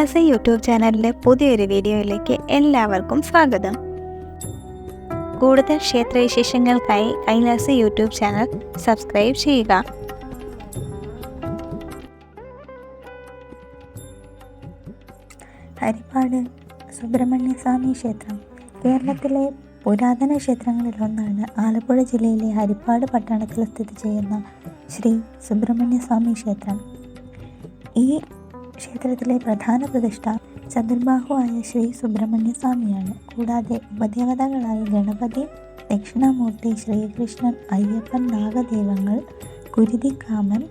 Kailasa YouTube ചാനലിന്റെ പുതിയൊരു വീഡിയോയിലേക്ക് എല്ലാവർക്കും സ്വാഗതം. കൂടുതൽ ക്ഷേത്രവിശേഷങ്ങൾക്കായി കൈലാസ യൂട്യൂബ് ചാനൽ സബ്സ്ക്രൈബ് ചെയ്യുക. ഹരിപ്പാട് സുബ്രഹ്മണ്യ സ്വാമി ക്ഷേത്രം. കേരളത്തിലെ പുരാതന ക്ഷേത്രങ്ങളിലൊന്നാണ് ആലപ്പുഴ ജില്ലയിലെ ഹരിപ്പാട് പട്ടണത്തിൽ സ്ഥിതി ചെയ്യുന്ന ശ്രീ സുബ്രഹ്മണ്യ സ്വാമി ക്ഷേത്രം. ഈ ക്ഷേത്രത്തിലെ പ്രധാന പ്രതിഷ്ഠ ചതുർബാഹുവായ ശ്രീ സുബ്രഹ്മണ്യ സ്വാമിയാണ് കൂടാതെ ഉപദേവതകളായ ഗണപതി ദക്ഷിണാമൂർത്തി ശ്രീകൃഷ്ണൻ അയ്യപ്പൻ നാഗദേവങ്ങൾ കുരുതിക്കാമൻ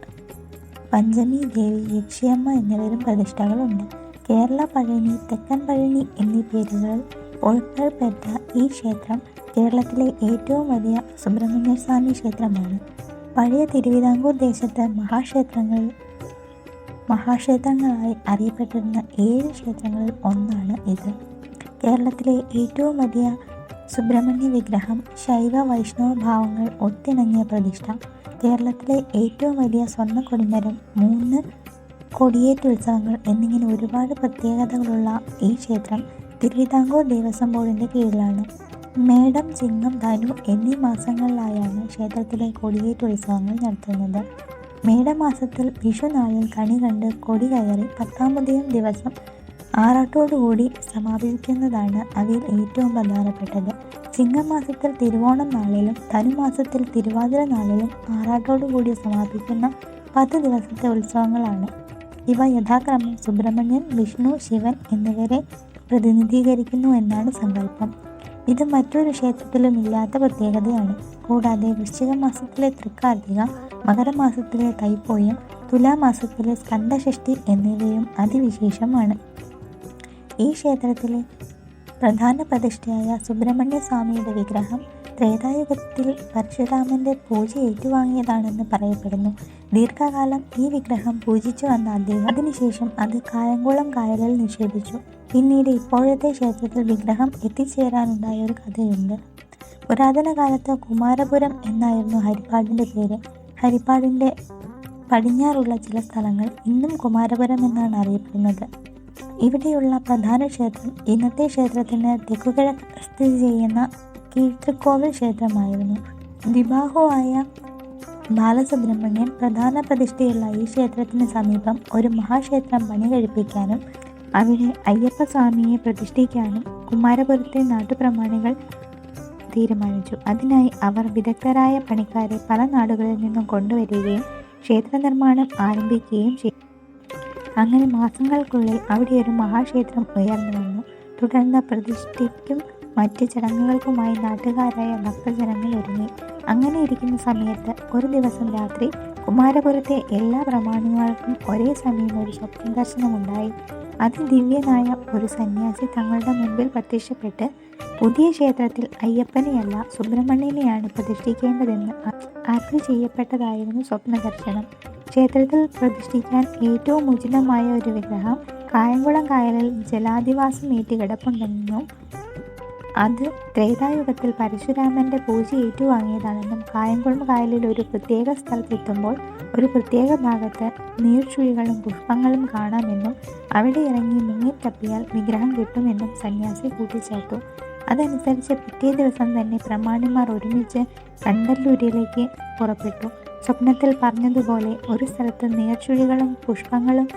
പഞ്ചമി ദേവി യക്ഷിയമ്മ എന്നിവരും പ്രതിഷ്ഠകളുണ്ട്. കേരള പഴനി തെക്കൻ പഴനി എന്നീ പേരുകളിൽ ഉൾപ്പെടുപ്പെട്ട ഈ ക്ഷേത്രം കേരളത്തിലെ ഏറ്റവും വലിയ സുബ്രഹ്മണ്യ സ്വാമി ക്ഷേത്രമാണ്. പഴയ തിരുവിതാംകൂർ ദേശത്തെ മഹാക്ഷേത്രങ്ങൾ മഹാക്ഷേത്രങ്ങളായി അറിയപ്പെട്ടിരുന്ന ഏഴ് ക്ഷേത്രങ്ങളിൽ ഒന്നാണ് ഇത്. കേരളത്തിലെ ഏറ്റവും വലിയ സുബ്രഹ്മണ്യ വിഗ്രഹം ശൈവ വൈഷ്ണവ ഭാവങ്ങൾ ഒത്തിണങ്ങിയ പ്രതിഷ്ഠ. കേരളത്തിലെ ഏറ്റവും വലിയ സ്വർണ കൊടിമരം മൂന്ന് കൊടിയേറ്റുത്സവങ്ങൾ എന്നിങ്ങനെ ഒരുപാട് പ്രത്യേകതകളുള്ള ഈ ക്ഷേത്രം തിരുവിതാംകൂർ ദേവസ്വം ബോർഡിന്റെ കീഴിലാണ്. മേടം ചിങ്ങം ധനു എന്നീ മാസങ്ങളിലായാണ് ക്ഷേത്രത്തിലെ കൊടിയേറ്റുത്സവങ്ങൾ നടത്തുന്നത്. മേടമാസത്തിൽ വിഷുനാളിൽ കണി കണ്ട് കൊടി കയറി പത്താമതയും ദിവസം ആറാട്ടോടുകൂടി സമാപിക്കുന്നതാണ് അവയിൽ ഏറ്റവും പ്രധാനപ്പെട്ടത്. ചിങ്ങമാസത്തിൽ തിരുവോണം നാളിലും ധനുമാസത്തിൽ തിരുവാതിര നാളിലും ആറാട്ടോടുകൂടി സമാപിക്കുന്ന പത്ത് ദിവസത്തെ ഉത്സവങ്ങളാണ്. ഇവ യഥാക്രമം സുബ്രഹ്മണ്യൻ വിഷ്ണു ശിവൻ എന്നിവരെ പ്രതിനിധീകരിക്കുന്നു എന്നാണ് സങ്കല്പം. ഇത് മറ്റൊരു ക്ഷേത്രത്തിലും ഇല്ലാത്ത പ്രത്യേകതയാണ്. കൂടാതെ വൃശ്ചിക മാസത്തിലെ തൃക്കാർത്തിക മകരമാസത്തിലെ തൈപ്പോയം തുലാമാസത്തിലെ സ്കന്ധഷഷ്ടി എന്നിവയും അതിവിശേഷമാണ്. ഈ ക്ഷേത്രത്തിലെ പ്രധാന പ്രതിഷ്ഠയായ സുബ്രഹ്മണ്യ സ്വാമിയുടെ വിഗ്രഹം ത്രേതായുഗത്തിൽ പരശുരാമന്റെ പൂജ ഏറ്റുവാങ്ങിയതാണെന്ന് പറയപ്പെടുന്നു. ദീർഘകാലം ഈ വിഗ്രഹം പൂജിച്ചു വന്ന അദ്ദേഹം അതിനുശേഷം അത് കായംകുളം കായലിൽ നിക്ഷേപിച്ചു. പിന്നീട് ഇപ്പോഴത്തെ ക്ഷേത്രത്തിൽ വിഗ്രഹം എത്തിച്ചേരാനുണ്ടായ ഒരു കഥയുണ്ട്. പുരാതന കാലത്ത് കുമാരപുരം എന്നായിരുന്നു ഹരിപ്പാടിന്റെ പേര്. ഹരിപ്പാടിന്റെ പടിഞ്ഞാറുള്ള ചില സ്ഥലങ്ങൾ ഇന്നും കുമാരപുരം എന്നാണ് അറിയപ്പെടുന്നത്. ഇവിടെയുള്ള പ്രധാന ക്ഷേത്രം ഇന്നത്തെ ക്ഷേത്രത്തിന് തെക്കുകിഴക്ക് സ്ഥിതി ചെയ്യുന്ന കീഴ്ത്തൃക്കോവിൽ ക്ഷേത്രമായിരുന്നു. വിവാഹമായ ബാലസുബ്രഹ്മണ്യൻ പ്രധാന പ്രതിഷ്ഠയുള്ള ഈ ക്ഷേത്രത്തിന് സമീപം ഒരു മഹാക്ഷേത്രം പണി കഴിപ്പിക്കാനും അവിടെ അയ്യപ്പസ്വാമിയെ പ്രതിഷ്ഠിക്കാനും കുമാരപുരത്തെ നാട്ടുപ്രമാണികൾ തീരുമാനിച്ചു. അതിനായി അവർ വിദഗ്ധരായ പണിക്കാരെ പല നാടുകളിൽ നിന്നും കൊണ്ടുവരികയും ക്ഷേത്ര നിർമ്മാണം ആരംഭിക്കുകയും ചെയ്തു. അങ്ങനെ മാസങ്ങൾക്കുള്ളിൽ അവിടെ ഒരു മഹാക്ഷേത്രം ഉയർന്നു വന്നു. തുടർന്ന് പ്രതിഷ്ഠയ്ക്കും മറ്റ് ചടങ്ങുകൾക്കുമായി നാട്ടുകാരായ ഭക്തജനങ്ങൾ ഒരുങ്ങി. അങ്ങനെ ഇരിക്കുന്ന സമയത്ത് ഒരു ദിവസം രാത്രി കുമാരപുരത്തെ എല്ലാ പ്രമാണികൾക്കും ഒരേ സമയം ഒരു സ്വപ്ന ദർശനമുണ്ടായി അതിദിവ്യനായ ഒരു സന്യാസി തങ്ങളുടെ മുമ്പിൽ പ്രത്യക്ഷപ്പെട്ട് പുതിയ ക്ഷേത്രത്തിൽ അയ്യപ്പനെയല്ല സുബ്രഹ്മണ്യനെയാണ് പ്രതിഷ്ഠിക്കേണ്ടതെന്ന് ആജ്ഞ ചെയ്യപ്പെട്ടതായിരുന്നു സ്വപ്നദർശനം. ക്ഷേത്രത്തിൽ പ്രതിഷ്ഠിക്കാൻ ഏറ്റവും ഉചിതമായ ഒരു വിഗ്രഹം കായംകുളം കായലിൽ ജലാധിവാസം ഏറ്റുകിടപ്പുണ്ടെന്നും അത് ത്രേതായുഗത്തിൽ പരശുരാമന്റെ പൂജ ഏറ്റുവാങ്ങിയതാണെന്നും കായംകുളം കായലിൽ ഒരു പ്രത്യേക സ്ഥലത്തെത്തുമ്പോൾ ഒരു പ്രത്യേക ഭാഗത്ത് നീർച്ചുഴികളും പുഷ്പങ്ങളും കാണാമെന്നും അവിടെ ഇറങ്ങി മുങ്ങിത്തപ്പിയാൽ വിഗ്രഹം കിട്ടുമെന്നും സന്യാസി കൂട്ടിച്ചേർത്തു. അതനുസരിച്ച് പിറ്റേ ദിവസം തന്നെ പ്രമാണിമാർ ഒരുമിച്ച് കണ്ടല്ലൂരിലേക്ക് പുറപ്പെട്ടു. സ്വപ്നത്തിൽ പറഞ്ഞതുപോലെ ഒരു സ്ഥലത്ത് നീർച്ചുഴികളും പുഷ്പങ്ങളും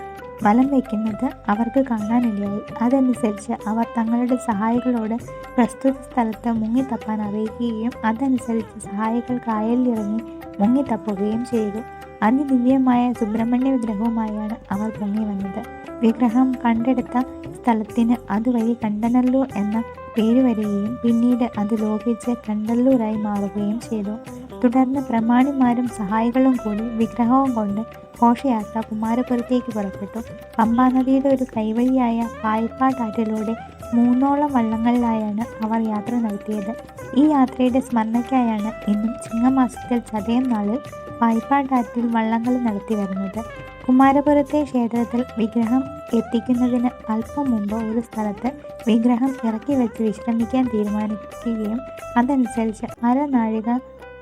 വലം വയ്ക്കുന്നത് അവർക്ക് കാണാനിടയായി അതനുസരിച്ച് അവർ തങ്ങളുടെ സഹായികളോട് പ്രസ്തുത സ്ഥലത്ത് മുങ്ങിത്തപ്പാൻ അറിയിക്കുകയും അതനുസരിച്ച് സഹായികൾ കായലിലിറങ്ങി മുങ്ങിത്തപ്പുകയും ചെയ്തു. അതിദിവ്യമായ സുബ്രഹ്മണ്യ വിഗ്രഹവുമായാണ് അവർ പൊങ്ങി വന്നത് വിഗ്രഹം കണ്ടെടുത്ത സ്ഥലത്തിന് അതുവഴി കണ്ടനല്ലൂർ എന്ന പേര് വരികയും പിന്നീട് അത് ലോപിച്ച് കണ്ടല്ലൂരായി മാറുകയും ചെയ്തു. തുടർന്ന് പ്രമാണിമാരും സഹായികളും കൂടി വിഗ്രഹവും കൊണ്ട് ഘോഷയാത്ര കുമാരപുരത്തേക്ക് പുറപ്പെട്ടു. പമ്പാ നദിയുടെ ഒരു കൈവഴിയായ പായിപ്പാട്ടാറ്റിലൂടെ മൂന്നോളം വള്ളങ്ങളിലായാണ് അവർ യാത്ര നടത്തിയത്. ഈ യാത്രയുടെ സ്മരണയ്ക്കായാണ് ഇന്നും ചിങ്ങമാസത്തിൽ ചതയം നാളിൽ പായിപ്പാട്ടാറ്റിൽ വള്ളങ്ങൾ നടത്തി വരുന്നത്. കുമാരപുരത്തെ ക്ഷേത്രത്തിൽ വിഗ്രഹം എത്തിക്കുന്നതിന് അല്പം മുമ്പ് ഒരു സ്ഥലത്ത് വിഗ്രഹം ഇറക്കി വെച്ച് വിശ്രമിക്കാൻ തീരുമാനിക്കുകയും അതനുസരിച്ച് അരനാഴിക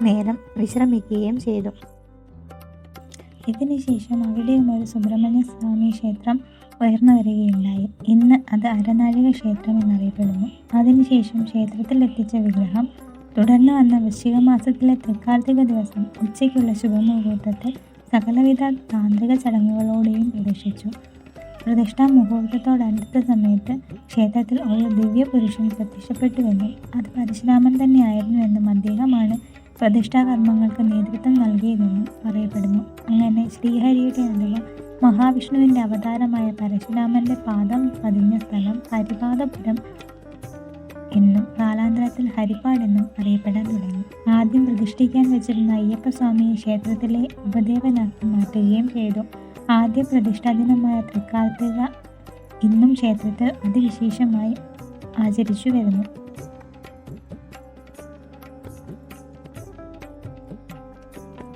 നേരം വിശ്രമിക്കുകയും ചെയ്തു. ഇതിനുശേഷം അവിടെയും ഒരു സുബ്രഹ്മണ്യ സ്വാമി ക്ഷേത്രം ഉയർന്നു വരികയുണ്ടായി. ഇന്ന് അത് അരനാഴിക ക്ഷേത്രം എന്നറിയപ്പെടുന്നു. അതിനുശേഷം ക്ഷേത്രത്തിൽ എത്തിച്ച വിഗ്രഹം തുടർന്ന് വന്ന വൃശ്ചിക മാസത്തിലെ തൃക്കാർത്തിക ദിവസം ഉച്ചയ്ക്കുള്ള ശുഭമുഹൂർത്തത്തിൽ സകലവിധ താന്ത്രിക ചടങ്ങുകളോടെയും പ്രദർശിച്ചു. പ്രതിഷ്ഠാ മുഹൂർത്തത്തോടടുത്ത സമയത്ത് ക്ഷേത്രത്തിൽ ഒരു ദിവ്യ പുരുഷൻ പ്രത്യക്ഷപ്പെട്ടുവെന്നും അത് പരശുരാമൻ തന്നെയായിരുന്നുവെന്നും അദ്ദേഹമാണ് പ്രതിഷ്ഠാകർമ്മങ്ങൾക്ക് നേതൃത്വം നൽകിയതെന്നും പറയപ്പെടുന്നു. അങ്ങനെ ശ്രീഹരിയുടെ അഥവാ മഹാവിഷ്ണുവിന്റെ അവതാരമായ പരശുരാമന്റെ പാദം പതിഞ്ഞ സ്ഥലം ഹരിപാദപുരം എന്നും കാലാന്തരത്തിൽ ഹരിപ്പാട് എന്നും അറിയപ്പെടാൻ തുടങ്ങി. ആദ്യം പ്രതിഷ്ഠിക്കാൻ വെച്ചിരുന്ന അയ്യപ്പസ്വാമിയെ ക്ഷേത്രത്തിലെ ഉപദേവനാക്കി മാറ്റുകയും ചെയ്തു. ആദ്യ പ്രതിഷ്ഠാ ദിനമായ തൃക്കാർത്തിക ഇന്നും ക്ഷേത്രത്തിൽ അതിവിശേഷമായി ആചരിച്ചു വരുന്നു.